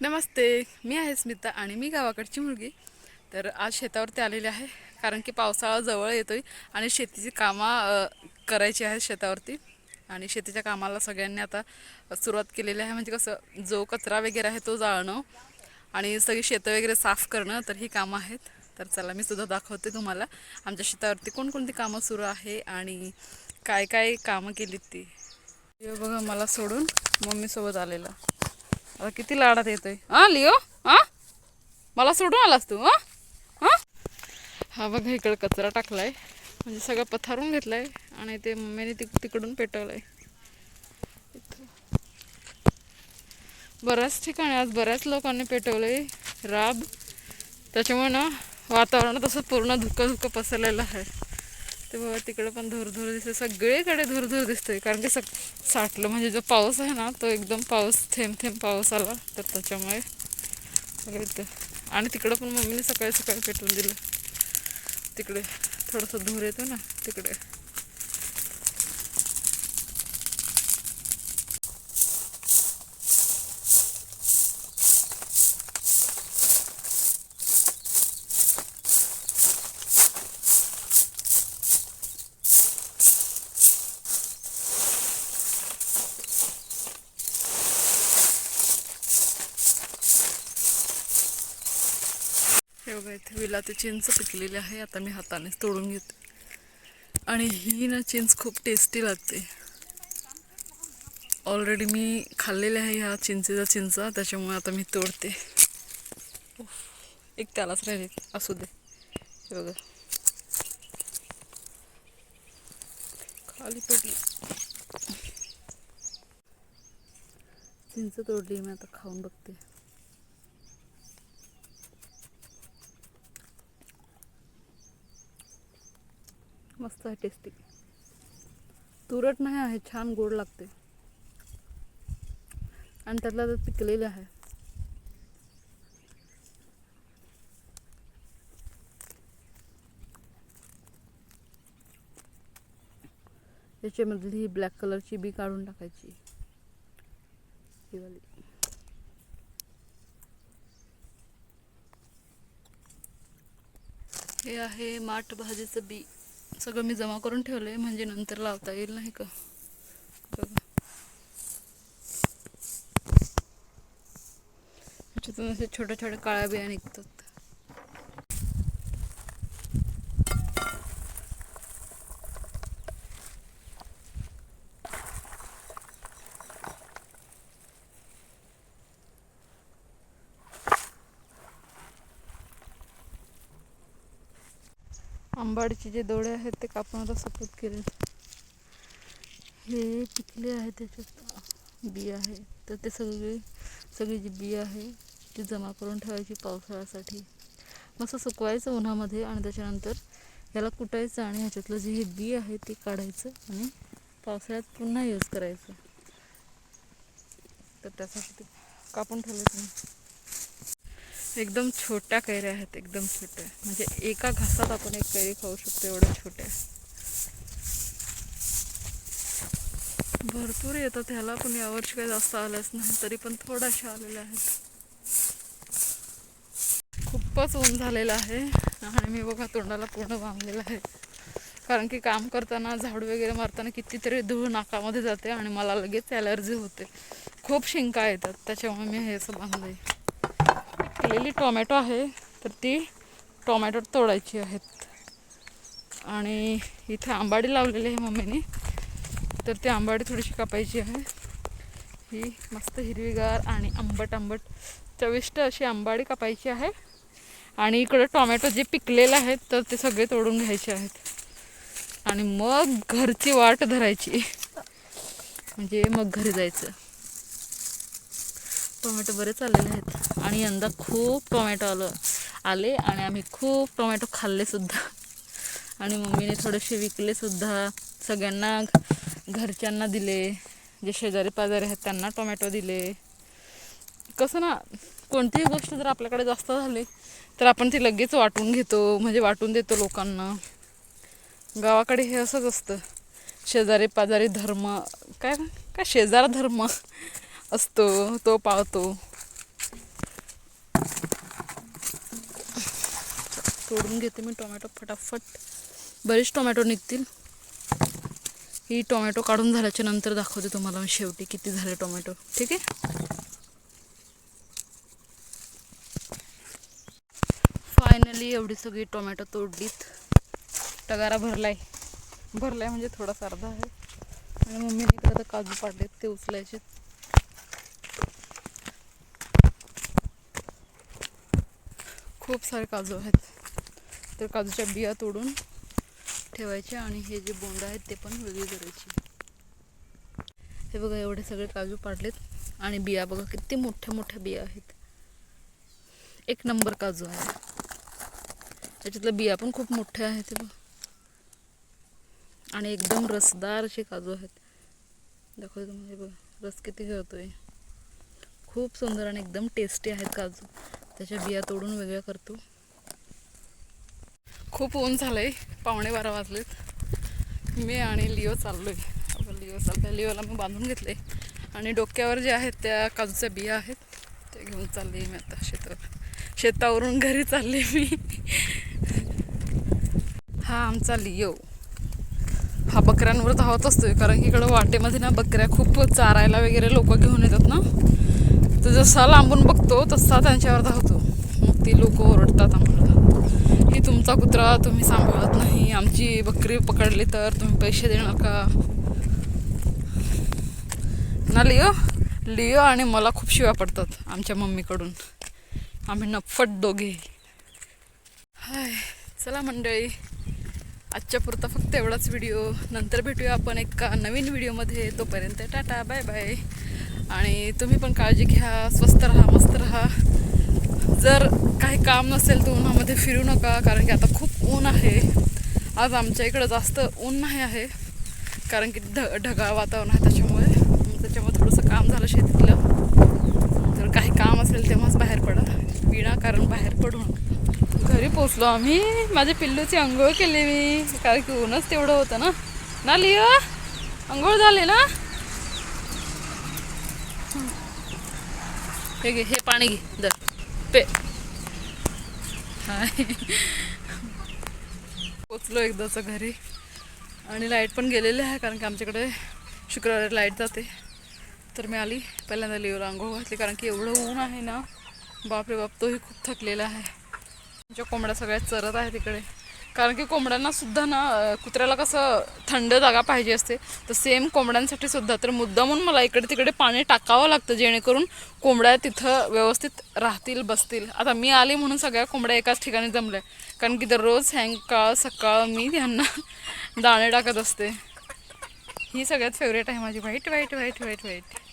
नमस्ते मी आहे स्मिता आणि मी गावाकडची मुलगी. तर आज शेतावरती आलेली आहे कारण की पावसाळा जवळ येतो आहे आणि शेतीची कामं करायची आहेत शेतावरती. आणि शेतीच्या कामाला सगळ्यांनी आता सुरुवात केलेली आहे म्हणजे कसं जो कचरा वगैरे आहे तो जाळणं आणि सगळी शेतं वगैरे साफ करणं तर ही कामं आहेत. तर चला मी सुद्धा दाखवते तुम्हाला आमच्या शेतावरती कोणकोणती कामं सुरू आहे आणि काय काय कामं केलीत ती. हे बघा मला सोडून मम्मीसोबत आलेला. आता किती लाडात येतोय? हा लिओ हा? मला सोडून आलास तू हा? हा? हा बघा इकडे कचरा टाकलाय. म्हणजे सगळं पथारून घेतलाय आणि ते मम्मीने तिक तिकडून पेटवलंय. इथं. बऱ्याच ठिकाणी आज बऱ्याच लोकांनी पेटवलंय राब. त्याच्यामुळे ना वातावरण तसं पूर्ण धुकं धुकं पसरलेलं आहे. ते बघा तिकडं पण धूर धूर दिसते सगळीकडे धूर धूर दिसतोय. कारण की सग साठलं म्हणजे जो पाऊस आहे ना तो एकदम पाऊस थेंब थेंब पाऊस आला. तर त्याच्यामुळे इथं. आणि तिकडं पण मम्मीने सकाळी सकाळी पेटवून दिलं. तिकडे थोडंसं धूर येतो ना तिकडे. हे बघा इथे विलाती चिंच पिकलेली आहे आता मी हाताने तोडून घेते. आणि ही ना चिंच खूप टेस्टी लागते. ऑलरेडी मी खाल्लेले आहे ह्या चिंचेचा चिंचा त्याच्यामुळे आता मी तोडते. एक त्यालाच राहिले. असू दे. हे बघा. खाली पडली. चिंच तोडली मी आता खाऊन बघते. मस्त आहे टेस्टी तुरट नाही आहे छान गोड लागते. आणि त्यातला तर पिकलेलं आहे. याच्यामधली ही ब्लॅक कलरची बी काढून टाकायची. ही वाली. हे आहे माठ भाजीचं बी. सगळं मी जमा करून ठेवलं आहे म्हणजे नंतर लावता येईल नाही का? बघा. ह्याच्यातून असे छोट्या छोट्या काळ्या बिया निघतात. आंबाडीचे जे दोडे आहेत ते कापून आता केले. हे पिकले आहे त्याच्यात बी आहे. तर ते सगळे सगळी जी बी आहे ती जमा करून ठेवायची पावसाळ्यासाठी. मस्त सुकवायचं उन्हामध्ये आणि त्याच्यानंतर याला कुटायचं आणि ह्याच्यातलं जे हे बी आहे ते काढायचं आणि पावसाळ्यात पुन्हा यूज करायचं. तर त्यासाठी ते कापून ठेवलं तुम्ही एकदम छोट्या कैऱ्या आहेत एकदम छोट्या. म्हणजे एका घासात आपण एक कैरी खाऊ शकतो एवढ्या छोट्या. भरपूर येतात ह्याला पण यावर्षी काही जास्त आल्याच नाही तरी पण थोड्याशा आलेल्या आहेत. खूपच ऊन झालेलं आहे आणि मी बघा तोंडाला पूर्ण बांधलेलं आहे. कारण की काम करताना झाड वगैरे मारताना कितीतरी धूळ नाकामध्ये जाते आणि मला लगेच ॲलर्जी होते. खूप शिंका येतात त्याच्यामुळे मी हे असं बांधलं आहे पिकलेली टोमॅटो आहे तर ती टोमॅटो तोडायची आहेत. आणि इथे आंबाडी लावलेली आहे मम्मीने तर ती आंबाडी थोडीशी कापायची आहे. ही मस्त हिरवीगार आणि आंबट आंबट चविष्ट अशी आंबाडी कापायची आहे. आणि इकडं टोमॅटो जे पिकलेले आहेत तर ते सगळे तोडून घ्यायचे आहेत. आणि मग घरची वाट धरायची. म्हणजे मग घरी जायचं. टोमॅटो बरेच आलेले आहेत. आणि यंदा खूप टोमॅटो आलं आले आणि आम्ही खूप टोमॅटो खाल्लेसुद्धा आणि मम्मीने थोडेसे विकलेसुद्धा सगळ्यांना घरच्यांना दिले जे शेजारी पाजारी आहेत त्यांना टोमॅटो दिले. कसं ना कोणतीही गोष्ट जर आपल्याकडे जास्त झाली तर आपण ती लगेच वाटून घेतो म्हणजे वाटून देतो लोकांना. गावाकडे हे असंच असतं. शेजारी पाजारी धर्म काय काय शेजार धर्म? असतो तो पावतो तोडून घेते मी टोमॅटो फटाफट. बरेच टोमॅटो निघतील. ही टोमॅटो काढून झाल्याच्यानंतर दाखवते तुम्हाला मी शेवटी किती झाले टोमॅटो. ठीक आहे? फायनली एवढी सगळी टोमॅटो तोडलीत. टगारा भरलाय. भरलाय म्हणजे थोडासा अर्धा आहे. आणि मम्मीने इकडे तर काजू पाडलेत ते उचलायचे खूप सारे काजू आहेत. तर काजूच्या बिया तोडून ठेवायचे आणि हे जे बोंड आहेत ते पण वेगळी करायची. हे बघा एवढे सगळे काजू पाडलेत आणि बिया बघा किती मोठ्या मोठ्या बिया आहेत. एक नंबर काजू आहे. त्याच्यातल्या बिया पण खूप मोठ्या आहेत बघा बघ. आणि एकदम रसदार असे काजू आहेत. दाखवतो तुम्हाला हे रस किती गळतोय खूप सुंदर आणि एकदम टेस्टी आहेत काजू. त्याच्या बिया तोडून वेगळ्या करतो. खूप ऊन झालं आहे पावणे बारा वाजलेत. मी आणि लिओ चाललोय. आपण लिओ चालतोय लिओला मी बांधून घेतले आणि डोक्यावर जे आहेत त्या काजूच्या बिया आहेत ते घेऊन चालले मी आता शेतावर. शेतावरून घरी चालले मी. हा आमचा लिओ. हा बकऱ्यांवर धावत असतोय कारण की इकडं वाटेमध्ये ना बकऱ्या खूप चारायला वगैरे लोक घेऊन येतात ना. तर जसा लांबून बघतो तसा त्यांच्यावर धावतो. मग ती लोक ओरडतात आम्हाला. ही तुमचा कुत्रा तुम्ही सांभाळत नाही. आमची बकरी पकडली तर तुम्ही पैसे देणार का ना लिओ? लिओ आणि मला खूप शिव्या पडतात आमच्या मम्मीकडून. आम्ही नफट दोघे. हाय चला मंडळी. आजच्या पुरता फक्त एवढाच व्हिडिओ नंतर भेटूया आपण एका नवीन व्हिडिओमध्ये तोपर्यंत टाटा बाय बाय. आणि तुम्ही पण काळजी घ्या स्वस्त राहा मस्त राहा. जर काही काम नसेल तर उन्हामध्ये फिरू नका कारण की आता खूप ऊन आहे. आज आमच्या इकडं जास्त ऊन नाही आहे कारण की ढ ढगाळ वातावरण आहे त्याच्यामुळे. त्याच्यामुळे थोडंसं काम झालं शेतीतलं. जर काही काम असेल तेव्हाच बाहेर पडा. विनाकारण बाहेर पडू नका. घरी पोचलो आम्ही. माझ्या पिल्लूची आंघोळ केली मी. कारण की ऊनच तेवढं होतं ना. ना लिओ? आंघोळ झाली ना? हे घे हे पाणी घे दर. पे. हाय. पोचलो एकदाचं घरी. आणि लाइट पण गेलेली आहे कारण की आमच्याकडे शुक्रवारी लाइट जाते. तर मी आली पहिल्यांदा लिओला आंघोळ घातली कारण की एवढं ऊन आहे ना बापरे बाप तोही खूप थकलेला आहे. आमच्या कोंबड्या सगळ्या चरत आहे तिकडे कारण की कोंबड्यांना सुद्धा ना कुत्र्याला कसं थंड जागा पाहिजे असते तर सेम कोंबड्यांसाठी सुद्धा. तर मुद्दामून मला इकडे तिकडे पाणी टाकावं लागतं जेणेकरून कोंबड्या तिथं व्यवस्थित राहतील बसतील. आता मी आले म्हणून सगळ्या कोंबड्या एकाच ठिकाणी जमल्या. कारण की दररोज सायंकाळ सकाळ मी त्यांना दाणे टाकत असते. ही सगळ्यात फेवरेट आहे माझी. White white white white white